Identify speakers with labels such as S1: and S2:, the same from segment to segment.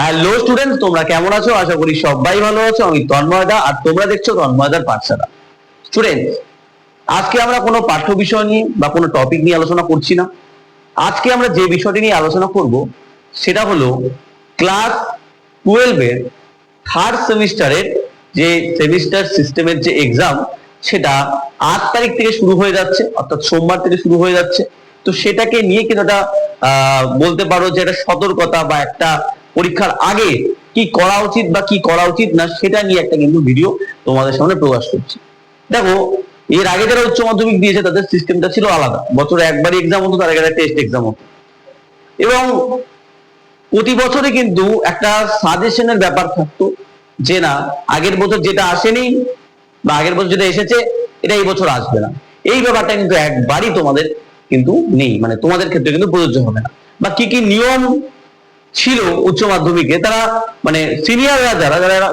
S1: Hello student তোমরা কেমন আছো? আশা করি সবাই ভালো আছো। আমি তন্ময়দা, আর তোমরা দেখছ তন্ময়দার পাঠশালা। স্টুডেন্ট আজকে আমরা কোনো পাঠ্য বিষয় নিয়ে বা কোনো টপিক নিয়ে আলোচনা করছি না। আজকে আমরা যে বিষয়টি নিয়ে আলোচনা করব, সেটা হলো ক্লাস টুয়েলভের থার্ড সেমিস্টারের যে সেমিস্টার সিস্টেমের যে এক্সাম সেটা আট তারিখ থেকে শুরু হয়ে যাচ্ছে, অর্থাৎ সোমবার থেকে শুরু হয়ে যাচ্ছে। তো সেটাকে নিয়ে কিন্তু একটা বলতে পারো যে একটা সতর্কতা বা একটা পরীক্ষার আগে কি করা উচিত বা কি করা উচিত না সেটা নিয়ে একটা কিন্তু ভিডিও তোমাদের সামনে প্রকাশ করছি। দেখো, এর আগে যারা উচ্চ মাধ্যমিক দিয়েছে তাদের সিস্টেমটা ছিল আলাদা। বছরে একবারই এক্সাম হতো, তার আগে টেস্ট এক্সাম হতো। এবং প্রতি বছরে কিন্তু একটা সাজেশনের ব্যাপার থাকতো যে না, আগের বছর যেটা আসেনি বা আগের বছর যেটা এসেছে, এটা এই বছর আসবে না। এই ব্যাপারটা কিন্তু একবারই তোমাদের কিন্তু নেই। মানে তোমাদের ক্ষেত্রে কিন্তু প্রযোজ্য হবে না। বা কি কি নিয়ম ছিল উচ্চ মাধ্যমিকে, তারা মানে সিনিয়ররা যারা যারা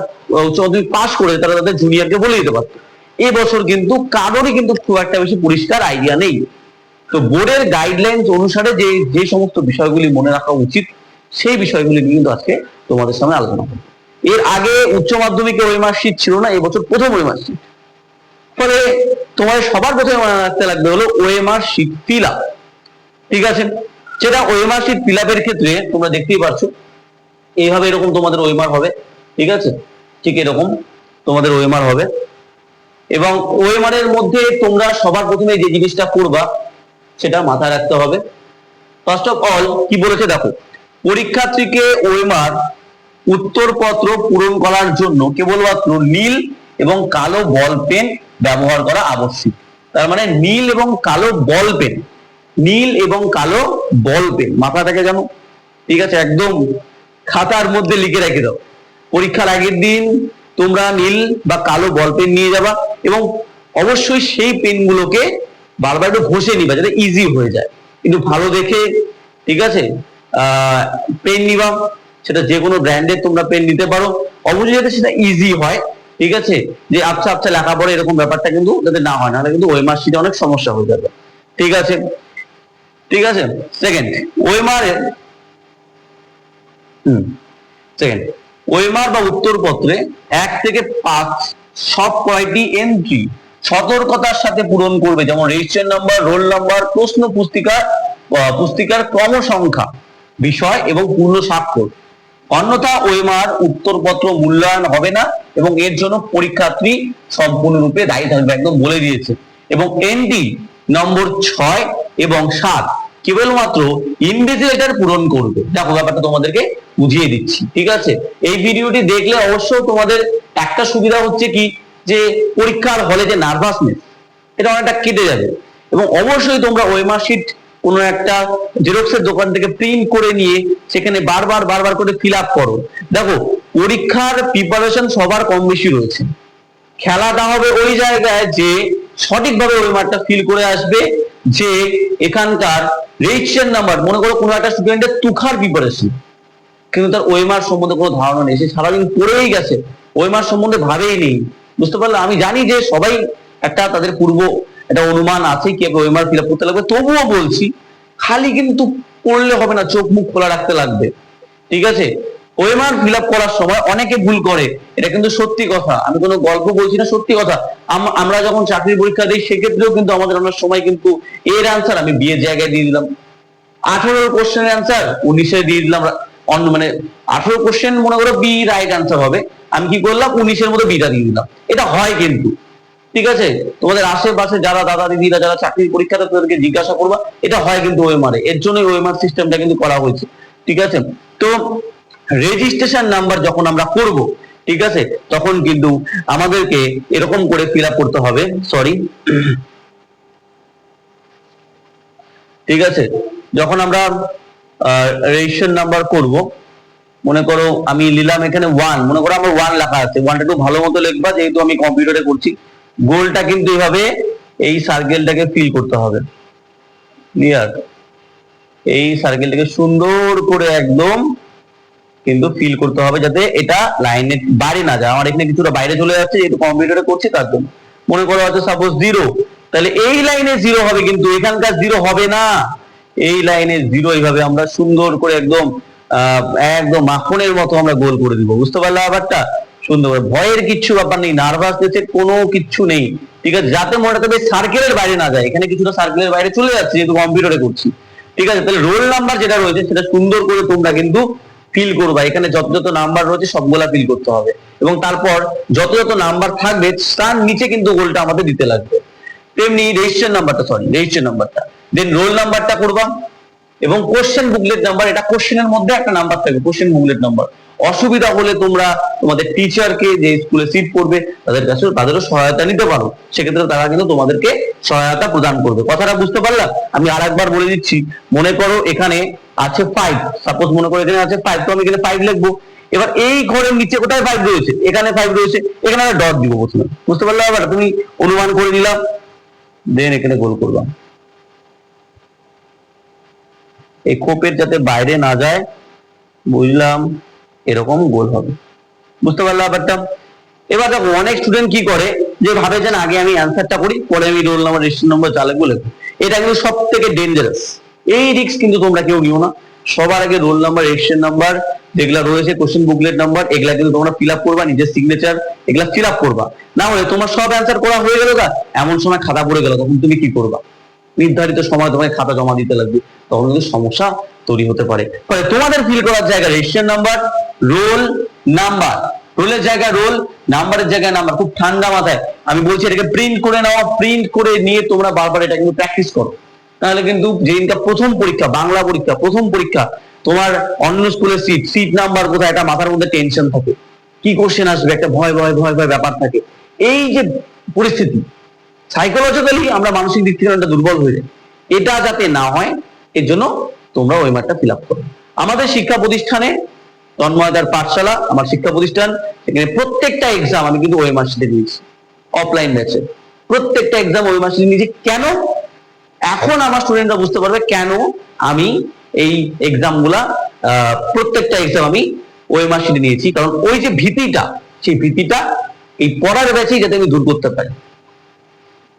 S1: উচ্চ মাধ্যমিক পাস করে, তারা তাদের জুনিয়রকে বলে দিতে পারতো। এবছর কিন্তু কারোরই কিন্তু খুব একটা বেশি পরিষ্কার আইডিয়া নেই। তো বোর্ডের গাইডলাইন্স অনুসারে যে যে সমস্ত বিষয়গুলি মনে রাখা উচিত, সেই বিষয়গুলি কিন্তু আজকে তোমাদের সামনে আলোচনা করব। এর আগে উচ্চ মাধ্যমিকে ওই মার্কশিট ছিল না, এবছর প্রথম ওই মার্কশিট ফলে তোমার সবার প্রথমে মনে রাখতে লাগবে হলো ফিল আপ ঠিক আছে? সেটা ওএমআর শীট ফিল আপের ক্ষেত্রে তোমরা দেখতেই পাচ্ছ এইভাবে এরকম তোমাদের ওএমআর হবে, ঠিক আছে? ঠিক এরকম তোমাদের ওএমআর হবে। এবং ওএমআর এর মধ্যে তোমরা সবার প্রথমে যে জিনিসটা করবা, সেটা মাথায় রাখতে হবে। ফার্স্ট অফ অল কি বলেছে দেখো? পরীক্ষার্থীকে ওএমআর উত্তরপত্র পূরণ করার জন্য কেবলমাত্র নীল এবং কালো বল পেন ব্যবহার করা আবশ্যক। তার মানে নীল এবং কালো বল পেন। নীল এবং কালো বল পেন মাথা থেকে জানো ঠিক আছে, একদম খাতার মধ্যে লিখে রেখে দাও। পরীক্ষার আগের দিন তোমরা নীল বা কালো বল পেন নিয়ে যাবা এবং অবশ্যই সেই পেনগুলোকে বারবার একটু ঘষে নিবা যাতে ইজি হয়ে যায়। কিন্তু ভালো দেখে, ঠিক আছে পেন নিবা। সেটা যে কোনো ব্র্যান্ডের তোমরা পেন নিতে পারো। অবশ্যই যাতে সেটা ইজি হয়, ঠিক আছে, যে আচ্ছা আচ্ছা লেখাপড়া এরকম ব্যাপারটা কিন্তু যাতে না হয়, নাহলে কিন্তু ওয়েমার শিটে অনেক সমস্যা হয়ে যাবে। ঠিক আছে ঠিক আছে? সেকেন্ড ওয়েমারে হুম সেকেন্ড ওয়েমার বা উত্তরপত্রে এক থেকে পাঁচ সব কয়টি এন্ট্রি সতর্কতার সাথে পূরণ করবে? যেমন রেজিস্ট্রেশন নাম্বার রোল নাম্বার প্রশ্ন পুস্তিকা আহ, পুস্তিকার ক্রম সংখ্যা বিষয় এবং পূর্ণ স্বাক্ষর। অন্যথা ওএমআর উত্তরপত্র মূল্যায়ন হবে না এবং এর জন্য পরীক্ষার্থী সম্পূর্ণরূপে দায়ী থাকবে একদম বলে দিয়েছে। এবং এনডি নম্বর ছয় এবং সাত কেবলমাত্র ইনভিজিলেটর পূরণ করবে। দেখো ব্যাপারটা তোমাদেরকে বুঝিয়ে দিচ্ছি, ঠিক আছে? এই ভিডিওটি দেখলে অবশ্যই তোমাদের একটা সুবিধা হচ্ছে কি? যে পরীক্ষার হলে যে নার্ভাসনেস এটা অনেকটা কেটে যাবে। এবং অবশ্যই তোমরা ওয়েমার কোনো একটা জেরক্সের দোকান থেকে প্রিন্ট করে নিয়ে সেখানে বারবার বারবার করে ফিল আপ করো। দেখো, পরীক্ষার প্রিপারেশন সবার কম বেশি রয়েছে। খেলাটা হবে ওই জায়গায় যে সঠিকভাবে ওই মাঠটা ফিল করে আসবে যে এখানকার রেজিস্ট্রেশন নাম্বার মনে করো কোনো একটা স্টুডেন্টের তুখার প্রিপারেশন কিন্তু তার ওয়েমার সম্বন্ধে কোনো ধারণা নেই। সে সারাদিন পড়েই গেছে ওয়েমার সম্বন্ধে ভাবেই নেই। বুঝতে পারলে? আমি জানি যে সবাই একটা তাদের পূর্ব একটা অনুমান আছে কি ওয়েমার ফিল আপ করতে লাগবে। তবুও বলছি, খালি কিন্তু পড়লে হবে না, চোখ মুখ খোলা রাখতে লাগবে। ঠিক আছে? ওয়েমার ফিল আপ করার সময় অনেকে ভুল করে। এটা কিন্তু সত্যি কথা। আমি কোনো গল্প বলছি না, সত্যি কথা। আমরা যখন চাকরির পরীক্ষা দিই, সেক্ষেত্রেও কিন্তু আমাদের অনেক সময় কিন্তু এর আনসার আমি বিয়ের জায়গায় দিয়ে দিলাম। আঠারো কোশ্চেনের অ্যান্সার উনিশে দিয়ে দিলাম। অন্য মানে আঠারো কোশ্চেন মনে করো বি রাইট অ্যান্সার হবে। আমি কি করলাম? উনিশের মধ্যে বিটা দিয়ে দিলাম। এটা হয় কিন্তু। ঠিক আছে? তোমাদের আশেপাশে যারা দাদা, দিদিরা, যারা চাকরির পরীক্ষাতে তাদেরকে জিজ্ঞাসা করবা, এটা হয় কিন্তু ওএমআর এর জন্য ওএমআর সিস্টেমটা কিন্তু করা হয়েছে। ঠিক আছে? তো রেজিস্ট্রেশন নাম্বার যখন আমরা করব, ঠিক আছে? তখন কিন্তু আমাদেরকে এরকম করে ফিল করতে হবে সরি ঠিক আছে? যখন আমরা রেজিস্ট্রেশন নাম্বার করব, মনে করো আমি নিলাম এখানে ওয়ান মনে করো আমার ওয়ান লেখা আছে। ওয়ানটা একটু ভালো মতো লিখবা, যেহেতু আমি কম্পিউটারে করছি। গোলটা কিন্তু এভাবে এই সার্কেলটাকে ফিল করতে হবে। ক্লিয়ার এই সার্কেলটাকে সুন্দর করে একদম কিন্তু ফিল করতে হবে যাতে এটা লাইনের বাইরে না যায়। আমার এখানে কিছুটা বাইরে চলে যাচ্ছে, যেহেতু কম্পিউটারে করছি তার জন্য। মনে করো হয়তো সাপোজ জিরো তাহলে এই লাইনে জিরো হবে কিন্তু এখানকার জিরো হবে না। এই লাইনে জিরো এইভাবে আমরা সুন্দর করে একদম একদম মাখনের মতো আমরা গোল করে দিব। বুঝতে পারলে ব্যাপারটা? সুন্দর ভয়ের কিচ্ছু ব্যাপার নেই নার্ভাসনেসের কোনো কিচ্ছু নেই। ঠিক আছে? যাতে মনে রাখবে সার্কেলের বাইরে না যায়। এখানে কিছুটা সার্কেলের বাইরে চলে যাচ্ছে, যেহেতু কম্পিউটারে করছি। ঠিক আছে? তাহলে রোল নাম্বার যেটা রয়েছে, সেটা সুন্দর করে তোমরা কিন্তু ফিল করবা। এখানে যত যত নাম্বার রয়েছে, সবগুলা ফিল করতে হবে। এবং তারপর যত যত নাম্বার থাকবে, তার নিচে কিন্তু গোলটা আমাদের দিতে লাগবে। তেমনি রেজিস্ট্রেশন নাম্বারটা সরি রেজিস্ট্রেশন নাম্বারটা দেন রোল নাম্বারটা করবা এবং কোশ্চেন বুকলেট নাম্বার এটা কোশ্চেনের মধ্যে একটা নাম্বার থাকবে কোশ্চেন বুকলেট নাম্বার অসুবিধা হলে তোমরা তোমাদের টিচারকে যে স্কুলে সিট পড়বে তাদের কাছে তাদেরও সহায়তা নিতে পারো। সেক্ষেত্রে তারা কিন্তু তোমাদেরকে সহায়তা প্রদান করবে। কথাটা বুঝতে পারলাম আমি আর একবার বলে দিচ্ছি। মনে করো এখানে আছে ফাইভ সাপোজ মনে করো এখানে আছে ফাইভ তো আমি এখানে ফাইভ লিখব। এবার এই ঘরের নিচে কোথায় ফাইভ রয়েছে? এখানে ফাইভ রয়েছে। এখানে একটা ডট দিব প্রথমে। বুঝতে পারলে আবার তুমি অনুমান করে নিলাম দেন এখানে গোল করলাম এই খোপের যাতে বাইরে না যায় বুঝলাম এরকম গোল হবে। বুঝতে পারলে ব্যাপারটা? এবার দেখো অনেক স্টুডেন্ট কি করে? যে ভাবে যে না, আগে আমি অ্যান্সারটা করি পরে আমি রোল নাম্বার রেজিস্ট্রেশন নম্বর লিখব লিখব। এটা কিন্তু সব থেকে ডেঞ্জারাস এই রিস্ক কিন্তু তোমরা কেউ নিও না। সবার আগে রোল নাম্বার রেজিস্ট্রেশন নাম্বার যেগুলা রয়েছে কোশ্চেন বুকলেট নাম্বার এগুলা কিন্তু তোমরা ফিল আপ করবা, নিজের সিগনেচার এগুলা ফিল আপ করবা। না হলে তোমার সব অ্যান্সার করা হয়ে গেল না এমন সময় খাতা পড়ে গেল, তখন তুমি কি করবা? নির্ধারিত সময় তোমাকে খাতা জমা দিতে লাগবে। তখন কিন্তু সমস্যা তৈরি হতে পারে। ফলে তোমাদের ফিল করার জায়গা রেজিস্ট্রেশন নাম্বার রোল নাম্বার রোলের জায়গায় রোল নাম্বারের জায়গায় নাম্বার। খুব ঠান্ডা মাথায়। আমি বলছি এটাকে প্রিন্ট করে নাও প্রিন্ট করে নিয়ে তোমরা বারবার এটা কিন্তু প্র্যাকটিস করো। তাহলে কিন্তু যেদিনটা প্রথম পরীক্ষা, বাংলা পরীক্ষা, প্রথম পরীক্ষা, তোমার অন্য স্কুলের সিট সিট নাম্বার কোথায়, এটা মাথার মধ্যে টেনশন থাকে। কি কোশ্চেন আসবে? একটা ভয় ভয় ভয় ভয় ব্যাপার থাকে। এই যে পরিস্থিতি সাইকোলজিক্যালি আমরা মানসিক দিক থেকে অনেকটা দুর্বল হয়ে যাই। এটা যাতে না হয়, এর জন্য তোমরা ওই মাঠটা ফিল আপ করো। আমাদের শিক্ষা প্রতিষ্ঠানে তন্ময়দার পাঠশালা, আমার শিক্ষা প্রতিষ্ঠান এখানে প্রত্যেকটা এক্সাম আমি কিন্তু ওই মাসে দিয়েছি অফলাইন ব্যাচে প্রত্যেকটা এক্সাম ওই মাসে নিয়েছি কেন? এখন আমার স্টুডেন্টরা বুঝতে পারবে কেন আমি এই এক্সামগুলা আহ, প্রত্যেকটা এক্সাম আমি ওই মাসে নিয়েছি। কারণ ওই যে ভীতিটা সেই ভীতিটা এই পড়ার ব্যাচেই যাতে আমি দূর করতে পারি।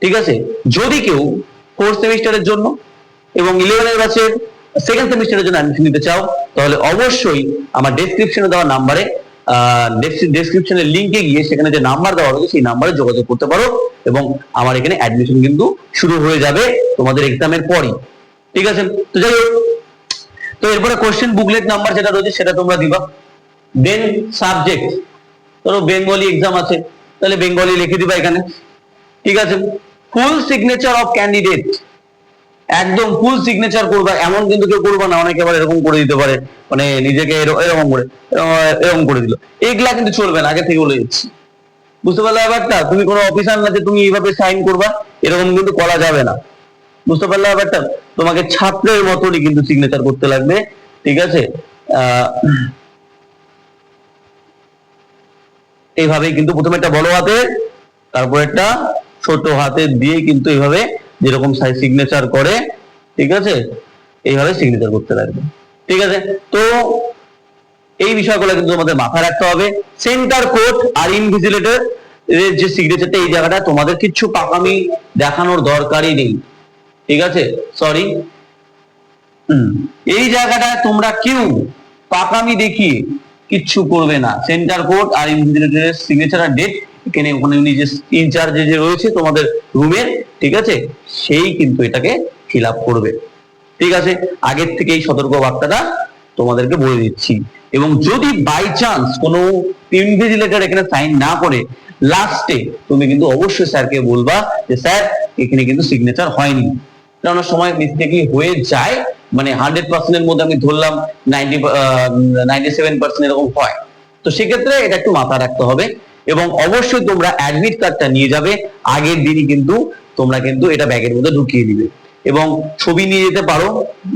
S1: ঠিক আছে? যদি কেউ ফোর্থ সেমিস্টারের জন্য এবং ইলেভেনের ব্যাচের সেকেন্ড সেমিস্টারের জন্য অ্যাডমিশন নিতে চাও তাহলে অবশ্যই আমার ডেসক্রিপশনে দেওয়া নাম্বারে ডেসক্রিপশনের লিঙ্কে গিয়ে সেখানে যে নাম্বার দেওয়া রয়েছে, সেই নাম্বারে যোগাযোগ করতে পারো এবং আমার এখানে অ্যাডমিশন কিন্তু শুরু হয়ে যাবে তোমাদের এক্সামের পরই। ঠিক আছে? তো যাই হোক, তো এরপরে কোশ্চেন বুকলেট নাম্বার যেটা রয়েছে, সেটা তোমরা দিবা। দেন সাবজেক্ট ধরো বেঙ্গলি এক্সাম আছে, তাহলে বেঙ্গলি লিখে দিবা এখানে। ঠিক আছে? ফুল সিগনেচার অফ ক্যান্ডিডেট একদম ফুল সিগনেচার করবা, এমন কিন্তু কেউ করবা না, অনেকে আবার এরকম করে দিতে পারে। মানে নিজেকে এরকম করে, এরকম- করে দিল। এইগুলা কিন্তু চলবে না, আগে থেকে বলে দিচ্ছি। বুঝতে পারলে ব্যাপারটা? তুমি কোনো অফিসার না যে তুমি এইভাবে সাইন করবা, এরকম কিন্তু করা যাবে না। বুঝতে পারলে ব্যাপারটা? তোমাকে ছাত্রের মতনই কিন্তু সিগনেচার করতে লাগবে, ঠিক আছে? এইভাবেই কিন্তু প্রথমে একটা বড় হাতে তারপর একটা ছোট হাতে দিয়ে কিন্তু এইভাবে যেরকম সিগনেচার করে, ঠিক আছে? এইভাবে সিগনেচার করতে লাগবে। ঠিক আছে? তো এই বিষয়গুলো কিন্তু তোমাদের মাথায় রাখতে হবে। সেন্টার কোড আর ইনভিজিলেটর যে সিগনেচারটা এই জায়গাটা তোমাদের কিছু পাকামি দেখানোর দরকারই নেই। ঠিক আছে? সরি এই জায়গাটা তোমরা কেউ পাকামি দেখিয়ে কিচ্ছু করবে না। সেন্টার কোড আর ইনভিজিলেটরের সিগনেচার আর ডেট এখানে ওখানে উনি যে ইনচার্জে যে রয়েছে তোমাদের রুমের ঠিক আছে? সেই কিন্তু এটাকে ফিল করবে। ঠিক আছে? আগের থেকে এই সতর্ক বার্তাটা তোমাদেরকে বলে দিচ্ছি। এবং যদি বাই চান্স কোনো ইনভিজিলেটর এখানে সাইন না করে লাস্টে তুমি কিন্তু অবশ্যই স্যারকে বলবা যে, স্যার, এখানে কিন্তু সিগনেচার হয়নি। কারণ সময় মিস্টেকই হয়ে যায় মানে হান্ড্রেড পার্সেন্টের মধ্যে আমি ধরলাম নাইনটি নাইনটি সেভেন পার্সেন্ট এরকম হয়। তো সেক্ষেত্রে এটা একটু মাথা রাখতে হবে। এবং অবশ্যই তোমরা অ্যাডমিট কার্ডটা নিয়ে যাবে। আগের দিনই কিন্তু তোমরা কিন্তু এটা ব্যাগের মধ্যে ঢুকিয়ে দিবে। এবং ছবি নিয়ে যেতে পারো।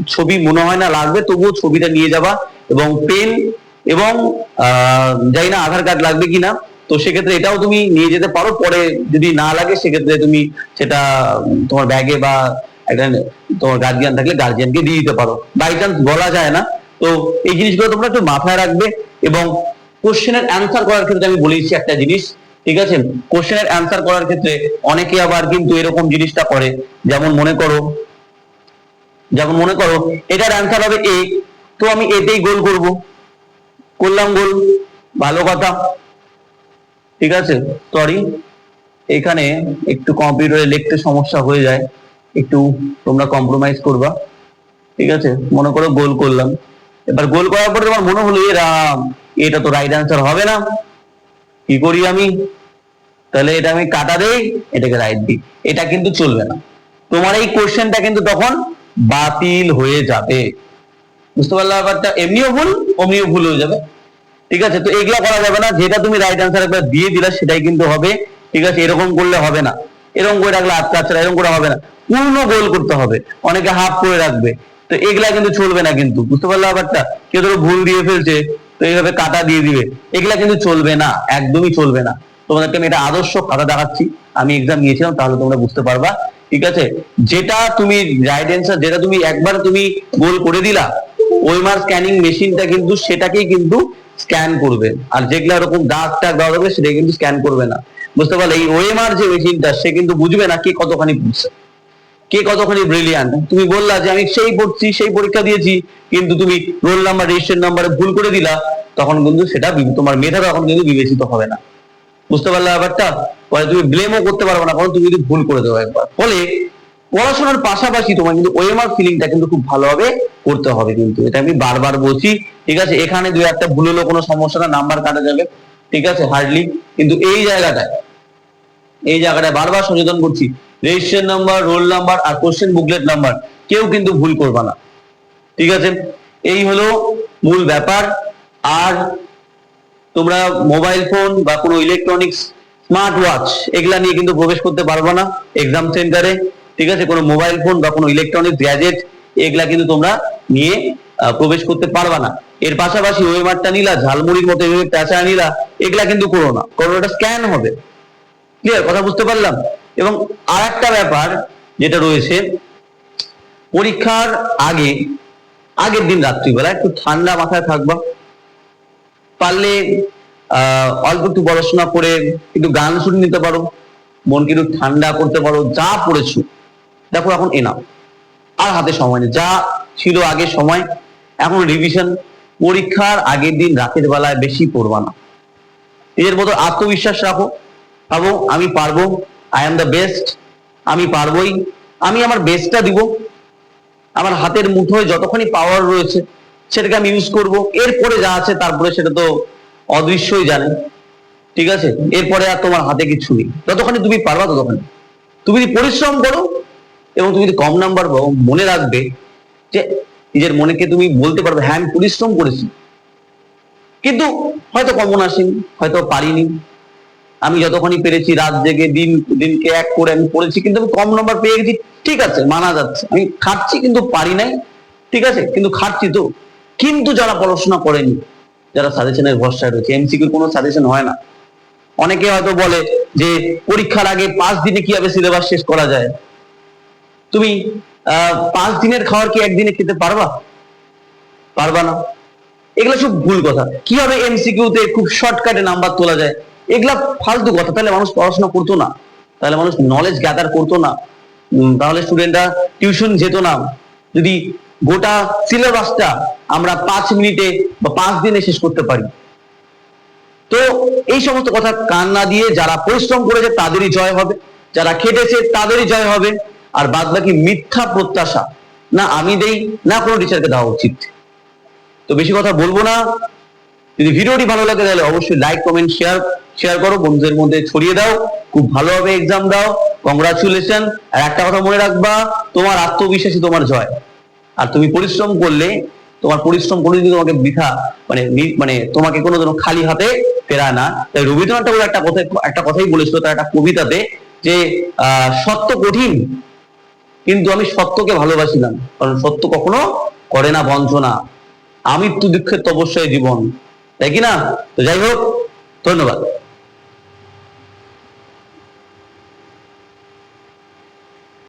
S1: ছবি মনে হয় না লাগবে, তবুও ছবিটা নিয়ে যাবা। এবং পেন এবং জানি না আধার কার্ড লাগবে কিনা। তো সেক্ষেত্রে এটাও তুমি নিয়ে যেতে পারো। পরে যদি না লাগে, সেক্ষেত্রে তুমি সেটা তোমার ব্যাগে বা একটা তোমার গার্জিয়ান থাকলে গার্জিয়ানকে দিয়ে দিতে পারো। বাই চান্স বলা যায় না। তো এই জিনিসগুলো তোমরা একটু মাথায় রাখবে। এবং কোশ্চেনের অ্যান্সার করার ক্ষেত্রে আমি বলেছি একটা জিনিস, ঠিক আছে? কোশ্চেনের অ্যান্সার করার ক্ষেত্রে অনেকে আবার কিন্তু এরকম জিনিসটা করে। যেমন মনে করো, যেমন মনে করো, এটার অ্যান্সার হবে এ তো আমি এতেই গোল করব। করলাম গোল ভালো কথা। ঠিক আছে? সরি এখানে একটু কম্পিউটারে লিখতে সমস্যা হয়ে যায়। একটু তোমরা কম্প্রোমাইজ করবা। ঠিক আছে? মনে করো গোল করলাম। এবার গোল করার পরে তোমার মনে হলো, এ রাম! এটা তো রাইট অ্যান্সার হবে না। কি করি আমি? তাহলে এটা আমি কাটা দেই, এটাকে রাইট দিই। এটা কিন্তু চলবে না। তোমার এই কোশ্চেনটা কিন্তু তখন বাতিল হয়ে যাবে। বুঝতে পারলে ব্যাপারটা? এমনিও ভুল, অমনিও ভুল হয়ে যাবে। ঠিক আছে? তো এগুলা করা যাবে না। যেটা তুমি রাইট অ্যান্সার একবার দিয়ে দিলা, সেটাই কিন্তু হবে। ঠিক আছে? এরকম করলে হবে না। এরকম করে রাখলে আটকা আচ্ছা এরকম করে হবে না। পূর্ণ গোল করতে হবে। অনেকে হাফ করে রাখবে। তো এগুলা কিন্তু চলবে না কিন্তু। বুঝতে পারলে ব্যাপারটা? কেউ ধরো ভুল দিয়ে ফেলছে। তো এইভাবে কাটা দিয়ে দিবে। এগুলা কিন্তু চলবে না, একদমই চলবে না। তোমাদেরকে আমি এটা আদর্শ খাতা দেখাচ্ছি। আমি এক্সাম নিয়েছিলাম, তাহলে তোমরা বুঝতে পারবা। ঠিক আছে? যেটা তুমি অ্যান্সার যেটা তুমি একবার তুমি গোল করে দিলা ওইমার স্ক্যানিং মেশিনটা কিন্তু সেটাকেই কিন্তু স্ক্যান করবে। আর যেগুলো এরকম দাগ টাগ দেওয়া থাকবে সেটা কিন্তু স্ক্যান করবে না। বুঝতে পারলে? এই ওএমআর যে মেশিনটা সে কিন্তু বুঝবে না কে কতখানি বুঝছে। কে কতখানি ব্রিলিয়ান্ট তুমি বললা যে আমি সেই পড়ছি, সেই পরীক্ষা দিয়েছি, কিন্তু তুমি রোল নাম্বার রেজিস্ট্রেশন নাম্বারে ভুল করে দিলা, তখন কিন্তু সেটা তোমার মেধা তখন কিন্তু বিবেচিত হবে না। বুঝতে পারলে ব্যাপারটা? পরে তুমি ব্লেমও করতে পারবে না কারণ তুমি যদি ভুল করে দেবো একবার। ফলে পড়াশোনার পাশাপাশি তোমার কিন্তু ওএমআর ফিলিংটা কিন্তু খুব ভালোভাবে করতে হবে কিন্তু। এটা আমি বারবার বলছি, ঠিক আছে? এখানে দুই একটা ভুল হলো, কোনো সমস্যা না নাম্বার কাটা যাবে, ঠিক আছে? হার্ডলি কিন্তু এই জায়গাটায় এই জায়গাটায় বারবার সচেতন করছি রেজিস্ট্রেশন নাম্বার রোল নাম্বার আর কোশ্চেন বুকলেট নাম্বার কেউ কিন্তু ভুল করবে না। ঠিক আছে? এই হলো মূল ব্যাপার। আর তোমরা মোবাইল ফোন বা কোনো ইলেকট্রনিক্স স্মার্ট ওয়াচ এগুলা নিয়ে কিন্তু প্রবেশ করতে পারবে না এক্সাম সেন্টারে ঠিক আছে? কোনো মোবাইল ফোন বা কোনো ইলেকট্রনিক্স গ্যাজেট এগুলা কিন্তু তোমরা নিয়ে প্রবেশ করতে পারবে না। এর পাশাপাশি ওয়েমারটা নিলা, ঝালমুড়ির মতো এভাবে পেঁচা নিলা এগুলা কিন্তু করো না। কারণ স্ক্যান হবে। ক্লিয়ার কথা বুঝতে পারলাম? এবং আর একটা ব্যাপার যেটা রয়েছে, পরীক্ষার আগে, আগের দিন রাত্রিবেলা একটু ঠান্ডা মাথায় থাকবা। পারলে অল্প একটু পড়াশোনা করে একটু গান শুনে নিতে পারো, মনকে একটু ঠান্ডা করতে পারো, যা পড়েছো। দেখো এখন এনাম আর হাতে সময় নেই। যা ছিল আগে সময়, এখন রিভিশন পরীক্ষার আগের দিন রাতের বেলায় বেশি পড়বা না। নিজের মতো আত্মবিশ্বাস রাখো ভাবো আমি পারব আই এম দ্য বেস্ট আমি পারবোই, আমি আমার বেস্টটা দিব। আমার হাতের মুঠোয় যতখানি পাওয়ার রয়েছে, সেটাকে আমি ইউজ করব। এরপরে যা আছে তারপরে সেটা তো অদৃশ্যই জানে। ঠিক আছে? এরপরে আর তোমার হাতে কিছু নেই। যতখানি তুমি পারবা ততখানি। তুমি যদি পরিশ্রম করো এবং তুমি যদি কম নাম্বার পাও, মনে রাখবে যে নিজের মনেকে তুমি বলতে পারবে হ্যাঁ আমি পরিশ্রম করেছি। কিন্তু হয়তো কমন আসেনি, হয়তো পারিনি। আমি যতখানি পেরেছি, রাত জেগে, দিন, দিনকে এক করে আমি পড়েছি, কিন্তু আমি কম নম্বর পেয়ে গেছি, ঠিক আছে, মানা যাচ্ছে। আমি খাচ্ছি কিন্তু পারি নাই, ঠিক আছে, কিন্তু খাচ্ছি তো। কিন্তু যারা পড়াশোনা করেনি, যারা সাজেশনের ভরসায় রয়েছে এমসিকিউর কোনো সাজেশন হয় না। অনেকে হয়তো বলে যে, পরীক্ষার আগে পাঁচ দিনে কীভাবে সিলেবাস শেষ করা যায়? তুমি পাঁচ দিনের খাবার কি একদিনে খেতে পারবা? পারবা না। এগুলো সব ভুল কথা। কীভাবে এমসিকিউ তে খুব শর্টকাটে নাম্বার তোলা যায়? এগুলা ফালতু কথা। তাহলে মানুষ পড়াশোনা করতো না। তাহলে মানুষ নলেজ গ্যাদার করতো না। তাহলে স্টুডেন্টরা টিউশন যেত না। যদি গোটা সিলেবাসটা আমরা পাঁচ মিনিটে বা পাঁচ দিনে শেষ করতে পারি। তো এই সমস্ত কথা কান না দিয়ে যারা পরিশ্রম করেছে তাদেরই জয় হবে। যারা খেটেছে তাদেরই জয় হবে। আর বাদ বাকি মিথ্যা প্রত্যাশা না আমি দেই, না কোনো টিচারকে দেওয়া উচিত। তো বেশি কথা বলব না। যদি ভিডিওটি ভালো লাগে তাহলে অবশ্যই লাইক কমেন্ট শেয়ার শেয়ার করো, বন্ধুদের মধ্যে ছড়িয়ে দাও, খুব ভালোভাবে এক্সাম দাও কংগ্রাচুলেশন আর একটা কথা মনে রাখবা, তোমার আত্মবিশ্বাসী তোমার জয়। আর তুমি পরিশ্রম করলে, তোমার পরিশ্রম কোনোদিন তোমাকে বৃথা মানে মানে তোমাকে কোনো খালি হাতে ফেরায় না। তাই রবীন্দ্রনাথ ঠাকুর একটা কথা, একটা কথাই বলেছিল তার একটা কবিতাতে যে সত্য কঠিন, কিন্তু আমি সত্যকে ভালোবাসিলাম কারণ সত্য কখনো করে না, বঞ্চনা। দুঃখের তো অবশ্যই জীবন। তাই কি না? তো যাই হোক ধন্যবাদ।